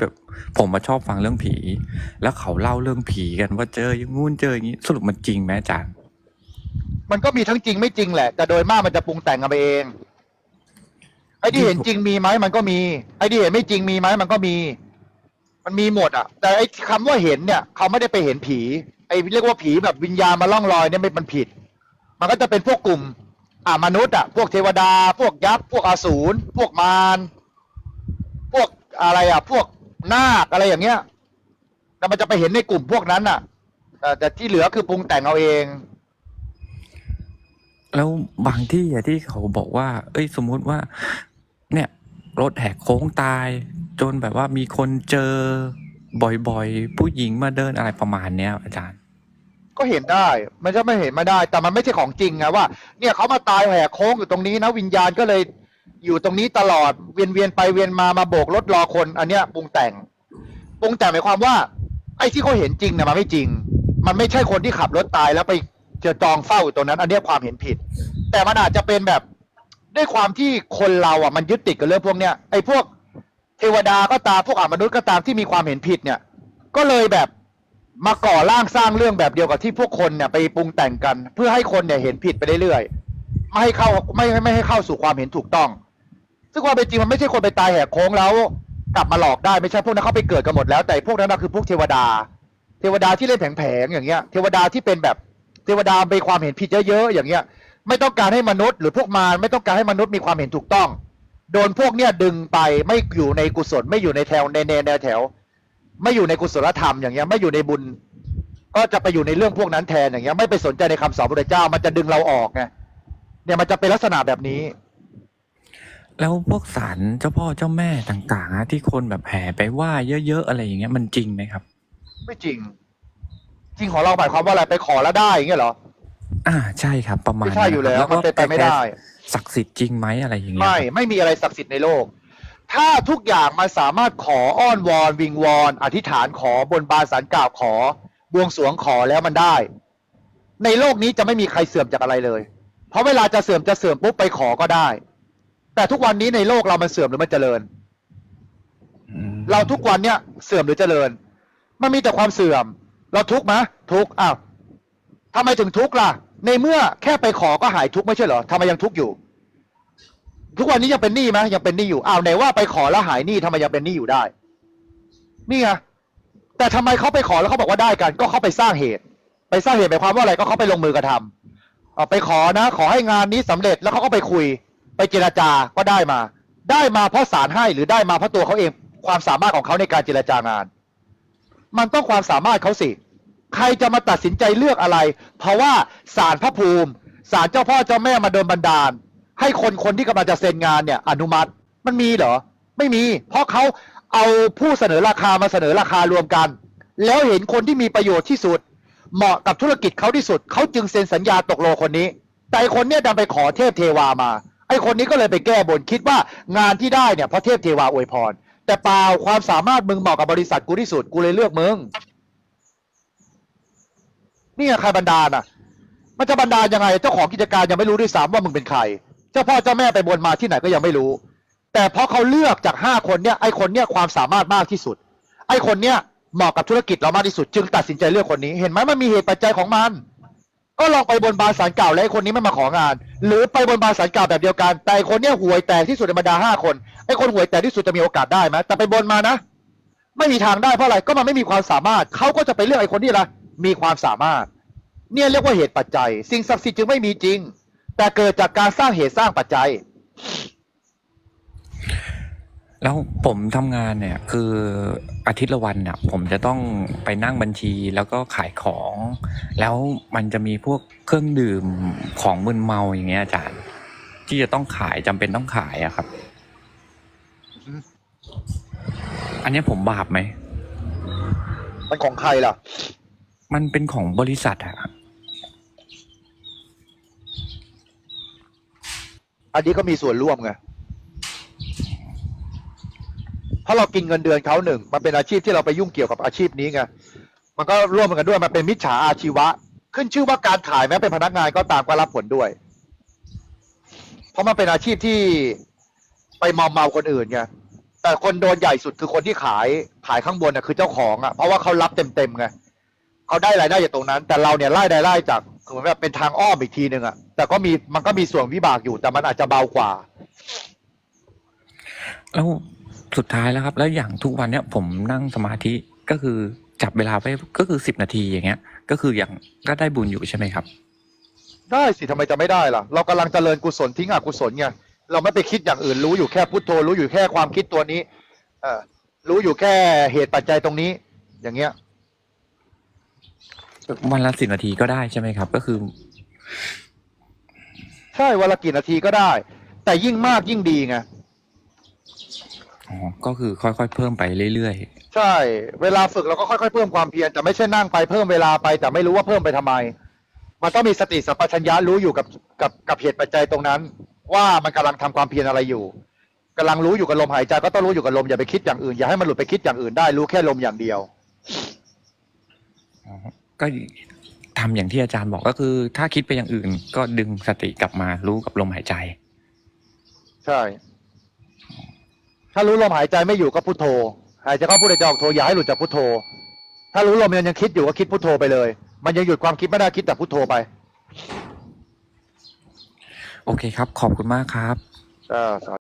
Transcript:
แบบผมมาชอบฟังเรื่องผี แล้วเขาเล่าเรื่องผีกันว่าเจออย่างงู้นเจออย่างนี้สรุปมันจริงไหมอาจารย์ มันก็มีทั้งจริงไม่จริงแหละ แต่โดยมากมันจะปรุงแต่งกันไปเอง ไอ้ที่เห็นจริงมีไหมมันก็มี ไอ้ที่เห็นไม่จริงมีไหมมันก็มี มันมีหมดอะ แต่ไอ้คำว่าเห็นเนี่ย เขาไม่ได้ไปเห็นผี ไอ้เรียกว่าผีแบบวิญญาณมาล่องลอยเนี่ยไม่มันผิด มันก็จะเป็นพวกกลุ่ม อ่ามนุษย์อะ พวกเทวดา พวกยักษ์ พวกอสูร พวกมาร พวกอะไรอะ พวก นาคอะไรอย่างเงี้ยแต่มันจะไปเห็นในกลุ่มพวกนั้นอะแต่แต่ที่เหลือคือปรุงแต่งเอาเอง แล้วบางที่อะที่เขาบอกว่า เอ้ยสมมุติว่า เนี่ยรถแหกโค้งตาย จนแบบว่ามีคนเจอบ่อยๆ ผู้หญิงมาเดินอะไรประมาณเนี้ยอาจารย์ ก็เห็นได้ มันจะไม่เห็นไม่ได้ แต่มันไม่ใช่ของจริงไงว่า เนี่ยเขามาตายแหกโค้งอยู่ตรงนี้นะวิญญาณก็เลย อยู่ตรงนี้ตลอดเวียนเวียนไปเวียนมามาโบกรถรอคน อันเนี้ยปรุงแต่งปรุงแต่งหมายความว่า ไอ้ที่เขาเห็นจริงเนี่ยมันไม่จริง มันไม่ใช่คนที่ขับรถตายแล้วไปจอจองเฝ้าอยู่ตรงนั้น อันเนี้ยความเห็นผิด แต่มันอาจจะเป็นแบบด้วยความที่คนเราอะมันยึดติดกับเรื่องพวกเนี้ยไอ้พวกเทวดาก็ตามพวกอมนุษย์ก็ตามที่มีความเห็นผิดเนี่ย ก็เลยแบบมาก่อร่างสร้างเรื่องแบบเดียวกับที่พวกคนเนี่ยไปปรุงแต่งกัน เพื่อให้คนเนี่ยเห็นผิดไปเรื่อยๆ ไม่ให้เข้าไม่ไม่ไม่ให้เข้าสู่ความเห็นถูกต้อง ซึ่งความเป็นจริงมันไม่ใช่คนไปตายแหกโค้งแล้ว กลับมาหลอกได้ไม่ใช่พวกนั้นเขาไปเกิดกันหมดแล้ว แต่พวกนั้นนะคือพวกเทวดา เทวดาที่เล่นแผงๆอย่างเงี้ย เทวดาที่เป็นแบบเทวดาไปความเห็นผิดเยอะๆอย่างเงี้ย ไม่ต้องการให้มนุษย์หรือพวกมารไม่ต้องการให้มนุษย์มีความเห็นถูกต้อง โดนพวกเนี้ยดึงไปไม่อยู่ในกุศล ไม่อยู่ในแถวในแนวแถว ไม่อยู่ในกุศลธรรมอย่างเงี้ยไม่อยู่ในบุญ ก็จะไปอยู่ในเรื่องพวกนั้นแทนอย่างเงี้ยไม่ไปสนใจในคำสอนพระเจ้ามันจะดึงเราออกไง เนี่ยมันจะเป็นลักษณะแบบนี้ แล้วพวกสารเจ้าพ่อเจ้าแม่ต่างๆอะที่คนแบบแห่ไปไหว่าเยอะๆอะไรอย่างเงี้ยมันจริงไหมครับ ไม่จริง จริงของเราหมายความว่าอะไรไปขอแล้วได้อย่างเงี้ยเหรอ อ่าใช่ครับ ประมาณไม่ใช่อยู่แล้วก็มันเป็นไปไม่ได้ ศักดิ์สิทธิ์จริงไหมอะไรอย่างเงี้ยไม่ไม่มีอะไรศักดิ์สิทธิ์ในโลก ถ้าทุกอย่างมันสามารถขออ้อนวอน วิงวอน อธิษฐานขอบนบานสารกล่าวขอบวงสรวงขอแล้วมันได้ ในโลกนี้จะไม่มีใครเสื่อมจากอะไรเลย เพราะเวลาจะเสื่อมจะเสื่อมปุ๊บไปขอก็ได้ แต่ทุกวันนี้ในโลกเรามันเสื่อมหรือมันเจริญอืมเราทุกวันเนี่ยเสื่อมหรือเจริญ มันมีแต่ความเสื่อม เราทุกข์ไหมทุกข์อ้าวทำไมถึงทุกข์ล่ะ ในเมื่อแค่ไปขอก็หายทุกข์ไม่ใช่เหรอทำไมยังทุกข์อยู่ ทุกวันนี้ยังเป็นหนี้ไหมยังเป็นหนี้อยู่อ้าวไหนว่าไปขอแล้วหายหนี้ทำไมยังเป็นหนี้อยู่ได้ นี่ไงแต่ทำไมเขาไปขอแล้วเขาบอกว่าได้กัน ก็เขาไปสร้างเหตุ ไปสร้างเหตุหมายความว่าอะไรก็เขาไปลงมือกระทำ เอาไปขอนะ ขอให้งานนี้สำเร็จแล้วเขาก็ไปคุย ไปเจรจาก็ได้มา ได้มาเพราะศาลให้หรือได้มาเพราะตัวเขาเองความสามารถของเขาในการเจรจางาน มันต้องความสามารถเขาสิใครจะมาตัดสินใจเลือกอะไร เพราะว่าศาลพระภูมิศาลเจ้าพ่อเจ้าแม่มาโดนบันดาล ให้คนคนที่กำลังจะเซ็นงานเนี่ยอนุมัติมันมีเหรอ ไม่มี เพราะเขาเอาผู้เสนอราคามาเสนอราคารวมกัน แล้วเห็นคนที่มีประโยชน์ที่สุด เหมาะกับธุรกิจเขาที่สุด เขาจึงเซ็นสัญญาตกลงคนนี้ แต่ไอคนเนี้ยดันไปขอเทพเทวามา ไอคนนี้ก็เลยไปแก้บนคิดว่างานที่ได้เนี่ยเพราะเทพเทวาอวยพร แต่เปล่าความสามารถมึงเหมาะกับบริษัทกูที่สุดกูเลยเลือกมึงนี่ใครบันดาลอะ มันจะบันดาลยังไง เจ้าของกิจการยังไม่รู้ด้วยซ้ำว่ามึงเป็นใคร เจ้าพ่อเจ้าแม่ไปบนมาที่ไหนก็ยังไม่รู้ แต่เพราะเขาเลือกจากห้าคนเนี่ยไอคนเนี่ยความสามารถมากที่สุด ไอคนเนี่ย เหมาะกับธุรกิจเรามากที่สุด จึงตัดสินใจเลือกคนนี้ เห็นไหมมันมีเหตุปัจจัยของมัน ก็ลองไปบนบานสารเก่าแล้วไอ้คนนี้ไม่มาของาน หรือไปบนบานสารเก่าแบบเดียวกัน แต่คนเนี้ยหวยแตกที่สุดในบรรดาห้าคนไอ้คนหวยแตกที่สุดจะมีโอกาสได้ไหมแต่ไปบนมานะ ไม่มีทางได้เพราะอะไรก็มันไม่มีความสามารถเขาก็จะไปเลือกไอ้คนที่อะมีความสามารถ เนี่ยเรียกว่าเหตุปัจจัย สิ่งศักดิ์สิทธิ์จึงไม่มีจริง แต่เกิดจากการสร้างเหตุสร้างปัจจัย แล้วผมทำงานเนี่ยคืออาทิตย์ละวันเนี่ยผมจะต้องไปนั่งบัญชีแล้วก็ขายของ แล้วมันจะมีพวกเครื่องดื่มของมึนเมาอย่างเงี้ยอาจารย์ ที่จะต้องขายจำเป็นต้องขายอะครับอืมอันเนี้ยผมบาปไหม มันของใครล่ะ มันเป็นของบริษัทอะอันนี้ก็มีส่วนร่วมไง เพราะเรากินเงินเดือนเขาหนึ่งมันเป็นอาชีพที่เราไปยุ่งเกี่ยวกับอาชีพนี้ไงมันก็ร่วมกันด้วยมันเป็นมิจฉาอาชีวะ ขึ้นชื่อว่าการขายแม้เป็นพนักงานก็ตามก็รับผลด้วย เพราะมันเป็นอาชีพที่ไปมอมเมาคนอื่นไงแต่คนโดนใหญ่สุดคือคนที่ขายขายข้างบนน่ะคือเจ้าของอะเพราะว่าเขารับเต็มๆไงเขาได้รายได้จากตรงนั้น แต่เราเนี่ยไล่รายได้จากเหมือนแบบเป็นทางอ้อมอีกทีหนึ่งอะแต่ก็มีมันก็มีส่วนวิบากอยู่แต่มันอาจจะเบากว่าแล้ว สุดท้ายแล้วครับ แล้วอย่างทุกวันเนี้ยผมนั่งสมาธิก็คือจับเวลาไปก็คือสิบนาทีอย่างเงี้ย ก็คืออย่างก็ได้บุญอยู่ใช่ไหมครับ ได้สิทำไมจะไม่ได้ล่ะ เรากำลังเจริญกุศลทิ้งอกุศลไงเราไม่ไปคิดอย่างอื่นรู้อยู่แค่พุทโธรู้อยู่แค่ความคิดตัวนี้ เออรู้อยู่แค่เหตุปัจจัยตรงนี้ อย่างเงี้ยวันละสิบนาทีก็ได้ใช่ไหมครับ ก็คือ ใช่วันละกี่นาทีก็ได้ แต่ยิ่งมากยิ่งดีไง อ๋อก็คือค่อยๆ เพิ่มไปเรื่อยใช่ เวลาฝึกเราก็ค่อยๆ เพิ่มความเพียรแต่ไม่ใช่นั่งไปเพิ่มเวลาไป แต่ไม่รู้ว่าเพิ่มไปทำไม มันต้องมีสติสัมปชัญญะรู้อยู่กับกับกับเหตุปัจจัยตรงนั้น ว่ามันกำลังทำความเพียรอะไรอยู่กำลังรู้อยู่กับลมหายใจก็ต้องรู้อยู่กับลมอย่าไปคิดอย่างอื่นอย่าให้มันหลุดไปคิดอย่างอื่นได้รู้แค่ลมอย่างเดียวๆอ๋อก็ทำอย่างที่อาจารย์บอกก็คือ ถ้าคิดไปอย่างอื่น ก็ดึงสติกลับมารู้กับลมหายใจ ใช่ ถ้ารู้ลมหายใจไม่อยู่ก็พุทโธ หายใจเข้าพุทหายใจออกโทอย่าให้หลุดจากพุทโธ ถ้ารู้ลมมันยังคิดอยู่ก็คิดพุทโธไปเลย มันยังหยุดความคิดไม่ได้คิดแต่พุทโธไป โอเคครับ ขอบคุณมากครับ อ่า